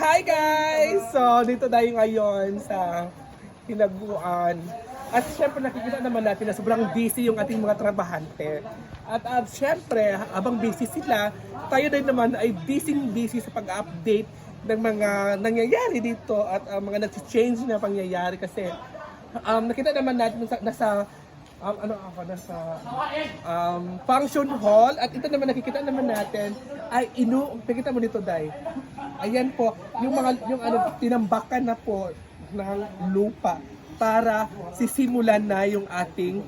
Hi guys! So, dito tayo ngayon sa Hinaguan. At syempre nakikita naman natin na sobrang busy yung ating mga trabahante. At at syempre, habang busy sila, tayo din naman ay busy-busy sa pag-update ng mga nangyayari dito at uh, mga nag-change na pangyayari kasi um, nakita naman natin nasa, nasa um, ano ako nasa um, function hall at ito naman nakikita naman natin ay inu nakita mo dito dai ayan po yung mga yung ano tinambakan na po ng lupa para sisimulan na yung ating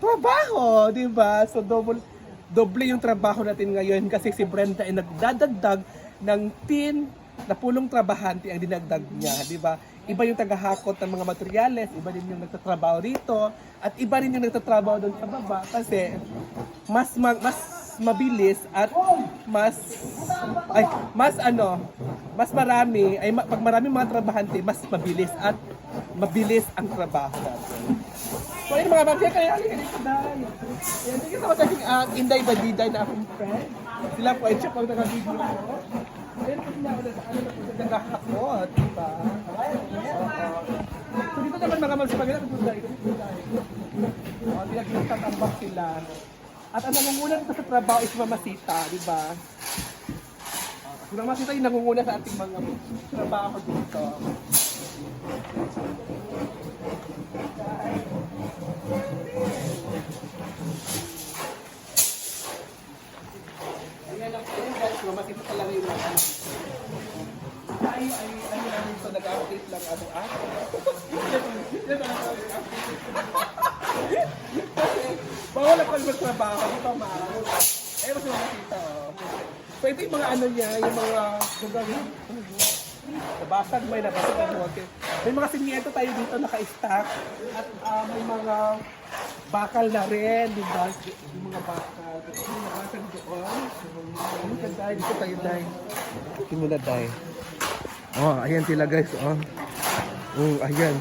trabaho, di ba? So double doble yung trabaho natin ngayon kasi si Brenda ay nagdadagdag ng tin na pulong trabahante ang dinagdag niya, di ba? Iba yung tagahakot ng mga materyales, iba din yung nagtatrabaho rito, at iba rin yung nagtatrabaho doon sa baba kasi mas ma- mas mabilis at mas ay mas ano mas marami ay pag maraming mga trabahante mas mabilis at mabilis ang trabaho natin. So ayun mga bagay, kaya halika dito dahil. Ayan, sige sa ating uh, Inday Badiday na akong friend. Sila po ay siya pag naka-video ko. Ayun po sila ako sa ano na po sa nagahakot, di ba? Oo. So dito naman mga mga pag dito dahil. Oh, pinagtatambak sila. At ang nangunguna dito sa trabaho is mamasita, di ba? Si Mamasita yung nangunguna sa ating mga trabaho dito. Ayan guys, mamasita talaga yung mga ano. Ay, ay, ay, ay, so nag-update lang ano ah. Kasi, bawal ako magtrabaho, di ba maaaraw? Eh, mas mamasita, oh. So, ito yung mga ano niya, yung mga gagawin. Nabasag, may nabasag. May mga simyento tayo dito naka-stack at ah, may mga bakal na rin, di ba? Yung mga bakal. Yung nabasag doon. Ano ka dahil? Dito tayo dahil. Simula dahil. Oh, ayan sila guys. Oh. Oh, ayan.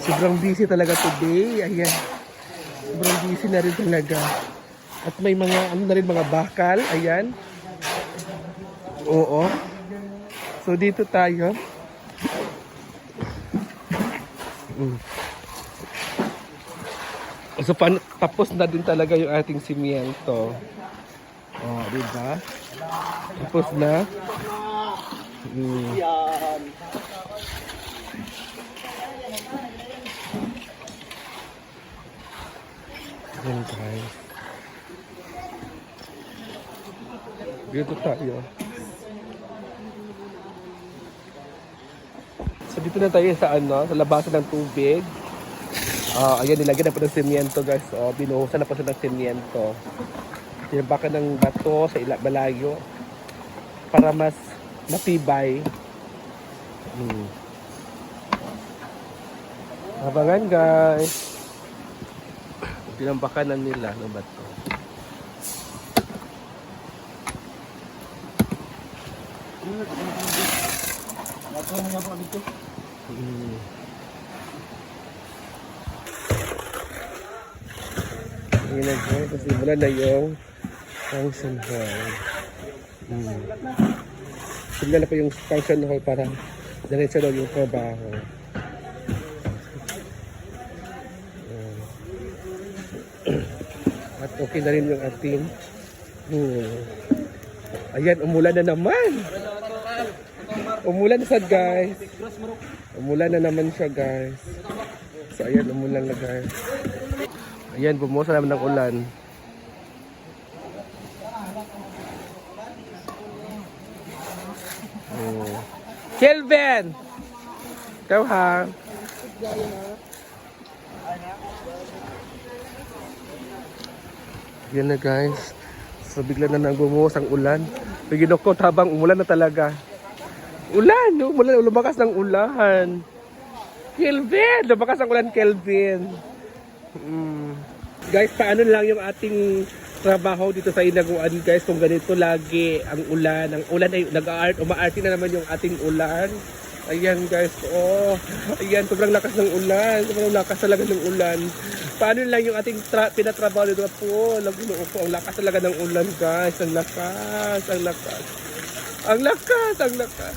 Sobrang busy talaga today. Ayan. Sobrang busy na rin talaga. At may mga ano na rin mga bakal. Ayan. Oo. So dito tayo. Mm. So pan tapos na din talaga yung ating simiento. Oh, di ba? Tapos na. Mm. Yan guys. Dito tayo. So dito na tayo sa ano, sa labasan ng tubig. Ah, ayan nilagyan na po ng semyento guys. Oh, binuhusan na po siya ng semyento. Tinabakan ng bato sa ila balayo para mas matibay. Hmm. Abangan guys. Tinambakan na nila ng bato. Hmm. Na guys, kasi wala na yung function hall. Hmm. Sila na po yung function hall para diretso daw yung trabaho. Ayan. At okay na rin yung ating hmm. Ayan, umulan na naman. Umulan na sad guys. Umulan na naman siya guys. So ayan, umulan na guys. Ayan, bumusa naman ng ulan. Oh. Kelvin! Ikaw ha? Yan na guys. So bigla na nang ang ulan. Bigyan ko habang umulan na talaga. Ulan! Umulan, lumakas ng ulan. Kelvin! Lumakas ang ulan, Kelvin. Mm. Guys, paano lang yung ating trabaho dito sa Inaguan guys? Kung ganito lagi ang ulan ang ulan ay nag-art umaarte na naman yung ating ulan. Ayan guys oh. Ayan sobrang lakas ng ulan. Sobrang lakas talaga ng ulan. Paano lang yung ating tra- pinatrabaho dito? Po lagulo po ang lakas talaga ng ulan guys. Ang lakas ang lakas. Ang lakas, ang lakas.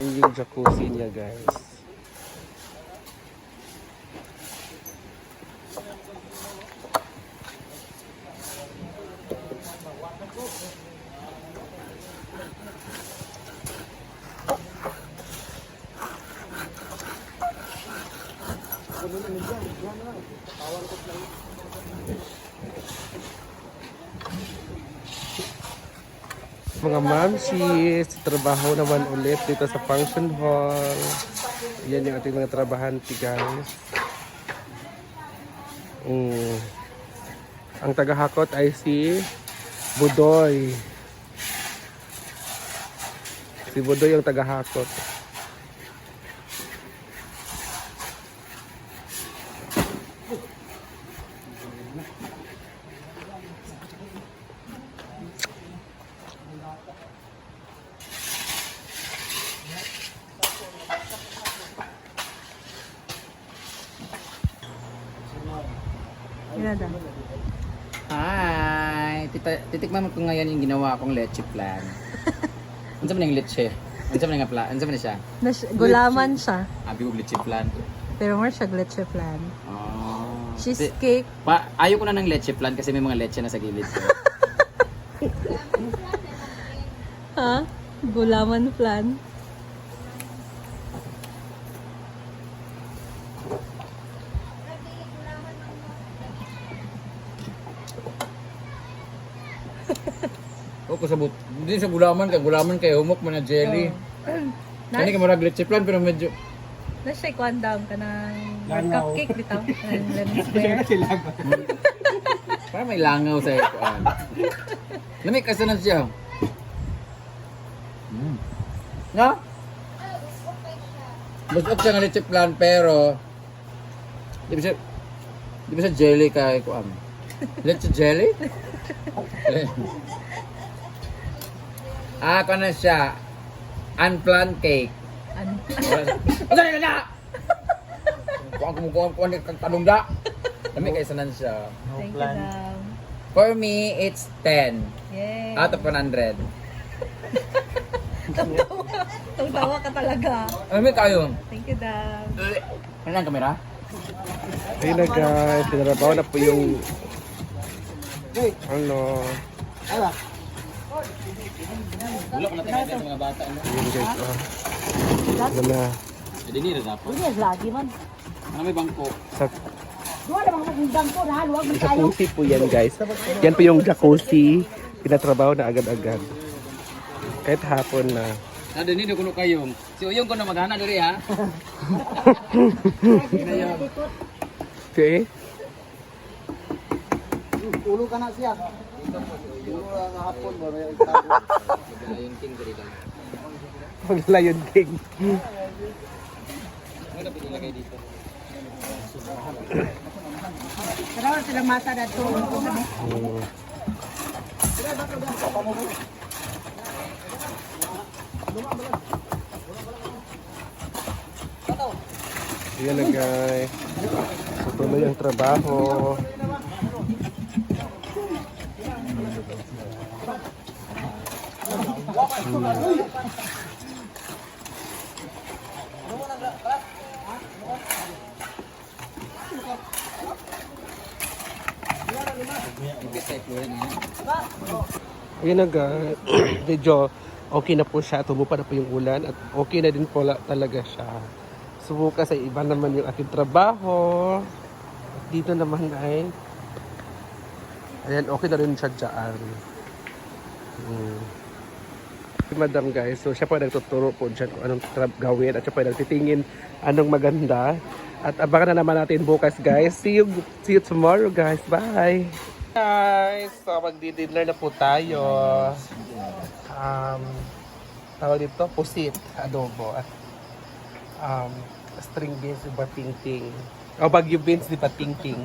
yung jacuzzi niya, guys. Mga mamsis, trabaho naman ulit dito sa function hall. Yan yung ating mga trabahante guys. Mm. Ang tagahakot ay si Budoy. Si Budoy yung tagahakot. Hi! Tita, titikman ko ngayon yung ginawa kong leche plan. Ano sa yung leche? Ano sa nga plan? Ano sa siya? Nas, gulaman siya. Abi ko leche plan. Pero more siya leche plan. Oh. Cheesecake. Pa, ayaw ko na ng leche plan kasi may mga leche na sa gilid. Ha? Gulaman plan. Ko sabot. Hindi sa gulaman ka, gulaman kay humok man na jelly. Kani ka murag leche plan pero medyo Na siya ikuan down ka ng more cupcake bitaw. Ng lemon square. para may langaw sa ikuan. Lamig kasi na siya. Mm. No? Busog siya nga leche plan pero di ba siya di ba siya jelly kay kuan? Leche jelly? ah, kano siya? Unplanned cake. Ano? Ano na na? Kuan kumukuha kuan ni kang tanong da. Lami kay sanan siya. Thank you daw. For me, it's 10 Yay. out of 100. Tawa ka talaga. Lami kayo. Thank you daw. Ano ang kamera? Ayun na guys, pinarabaw na po yung ano, Wala ko na tingnan sa mga bata. Ano? yun guys. Ano na, Hindi nila dapat. lagi man. Ano may bangko? sa jacuzzi po yan guys. Yan po yung jacuzzi, pinatrabaho na agad-agad. Kahit hapon na. Na din ni kuno kayong. Si Uyong ko na maghana diri ha. Okay? Ulo ka na siya. Ulo ang hapon ba? Yung king diri ka. Mag-Lion King. Ano dapat ilagay dito? Pero silang masa na to. Mm. Yan na guys. So, tuloy ang trabaho. Ayun na guys. Medyo okay na po siya. Tumupa na po yung ulan at okay na din po la- talaga siya. Subuka sa iba naman yung aking trabaho. Dito naman ay Ayan, okay na rin siya dyan. Hmm. Si Madam guys, so siya po ay nagtuturo po dyan kung anong gawin at siya po ay nagtitingin anong maganda. At abangan na naman natin bukas guys. See you, see you tomorrow guys. Bye! Guys, so magdi-dinner na po tayo. Um, tawag dito, pusit, adobo. At um, string beans di batingting. O, bagyo beans di batingting.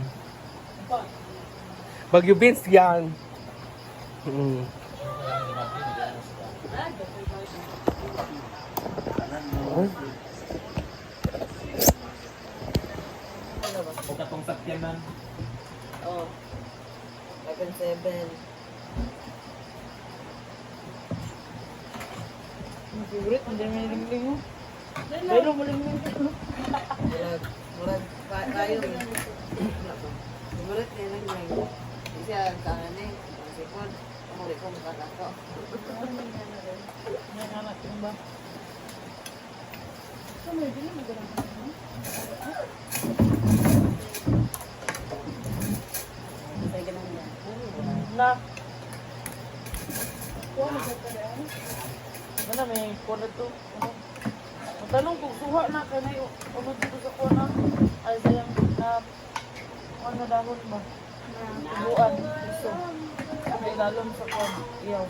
Bagyo beans yan. Mm. Oh. Seven seven. Favorite, hindi naman nilingling mo. Pero malingling ko. Murag, murag, ka- kayo. Murag kayo lang lang. Kasi ang tangan eh. Ang sipon. Murag ko makakako. May anak yung ba? Na. Ano may kuno to? Ano? Matanong kung suha na kanay ulo dito sa kuna. Ay sayang na ano dahon ba? Buwan. Iso. May lalom sa kon. Iyaw.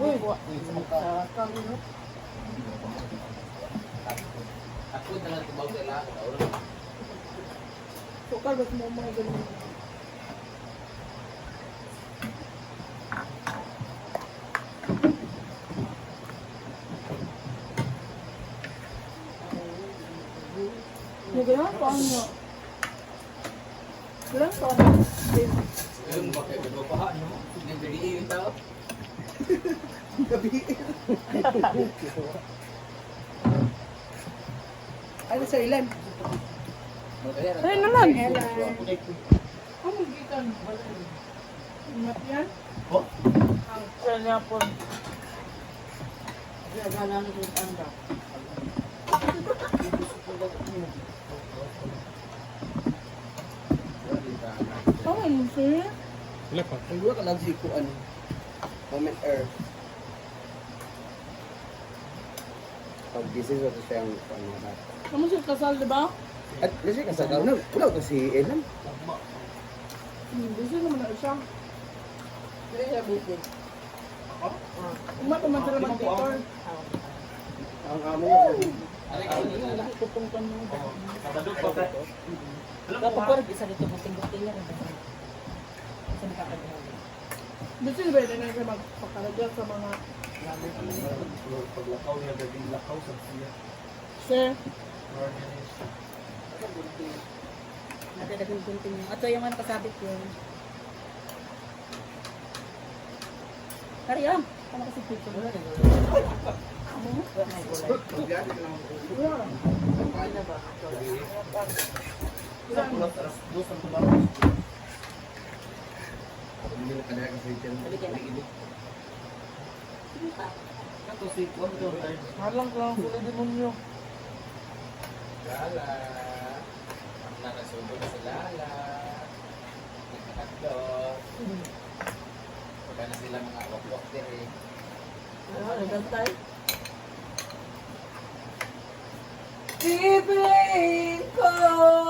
Uy. Sa kang Sukal ba mo mga ganun? Nagano pa ano? Bilang pa ano? Ano sa ilan? Ay naman. Ano gikan? Mat yan? Oh. Sa niya po. Kaya galang ito yung anda. Ano sir? Wala pa. Ang dua ka lang si Kuan. Moment air. Pag gising sa siyang ano na. Kamu siya kasal, di ba? At kasi kasagaw na. Wala ko si Elan. Hindi siya naman na siya. Hindi siya bukin. Uma pa man sila mag-tutor. Ang amo Nakikupungkan mo. Dapat ko isa dito buting-buting yan. Kasi nakakagawa. Nyo ba yun na siya magpakalagyan sa mga... Sir, Nadadagang gunting mo. At yung ano kasabit yun. Kari ah. Ano kasi pito mo? halang ka lang sila demonyo. Lala. Nakasubo na si Lala. Nagkakadlo. Pagka na sila mga wak-wak din eh. Ano, nagantay? Bibling ko!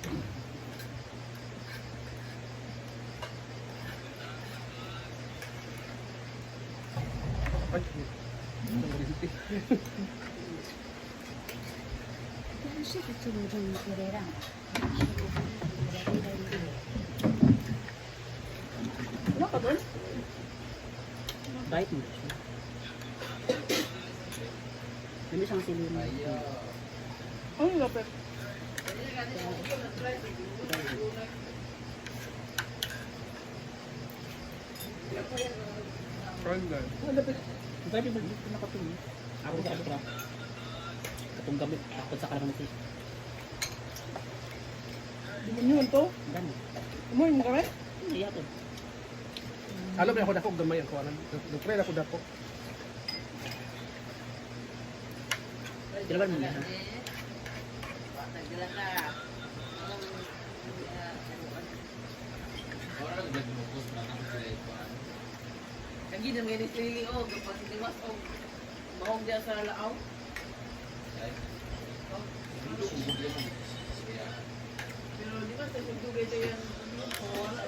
Ano ka doon? Bait mo. Ano siyang silino? Ay, lapit. Triangle. Ang lapit. Ang dami mo dito nakatulog. Ako sa ako Katong gamit ako sa kalamansi. Di mo yun to? Ang dami. Mo kami? Hindi ako. Alam mo ako dako gamay ang kuwanan. Dutry ako dako. Kailan mo na? Nagdala ka. Lagi na may nilili o, kapag mas o, mahong diya sa laaw. Pero di ba sa sugdugay ito yan, wala.